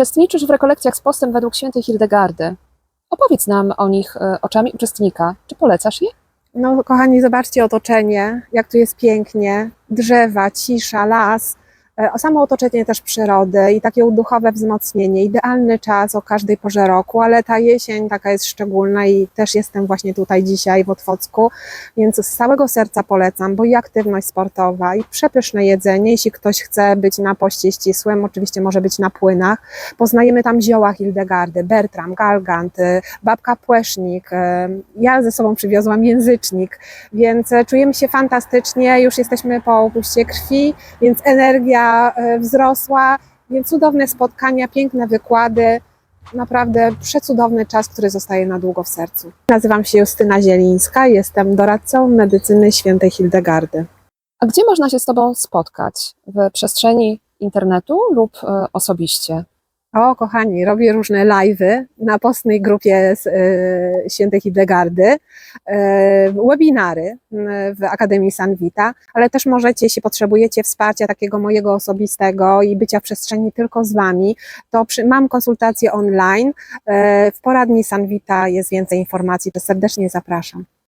Uczestniczysz w rekolekcjach z postem według świętej Hildegardy. Opowiedz nam o nich e, oczami uczestnika. Czy polecasz je? No, kochani, zobaczcie otoczenie, jak tu jest pięknie. Drzewa, cisza, las. E, O samo otoczenie też przyrody i takie duchowe wzmocnienie. Idealny czas o każdej porze roku, ale ta jesień taka jest szczególna i też jestem właśnie tutaj dzisiaj w Otwocku, więc z całego serca polecam, bo i aktywność sportowa, i przepyszne jedzenie, jeśli ktoś chce być na poście ścisłym, oczywiście może być na płynach. Poznajemy tam zioła Hildegardy, Bertram, Galgant, y, babka Płesznik. y, Ja ze sobą przywiozłam języcznik, więc czujemy się fantastycznie, już jesteśmy po upuście krwi, więc energia e, wzrosła, więc cudowne spotkania, piękne wykłady, naprawdę przecudowny czas, który zostaje na długo w sercu. Nazywam się Justyna Zielińska, jestem doradcą medycyny świętej Hildegardy. A gdzie można się z Tobą spotkać? W przestrzeni internetu lub e, osobiście? O, kochani, robię różne live'y na postnej grupie z, e, świętej Hildegardy, e, webinary m, w Akademii Sanwita, ale też możecie, jeśli potrzebujecie wsparcia takiego mojego osobistego i bycia w przestrzeni tylko z Wami, to przy, mam konsultacje online. E, w poradni Sanwita jest więcej informacji, to serdecznie zapraszam.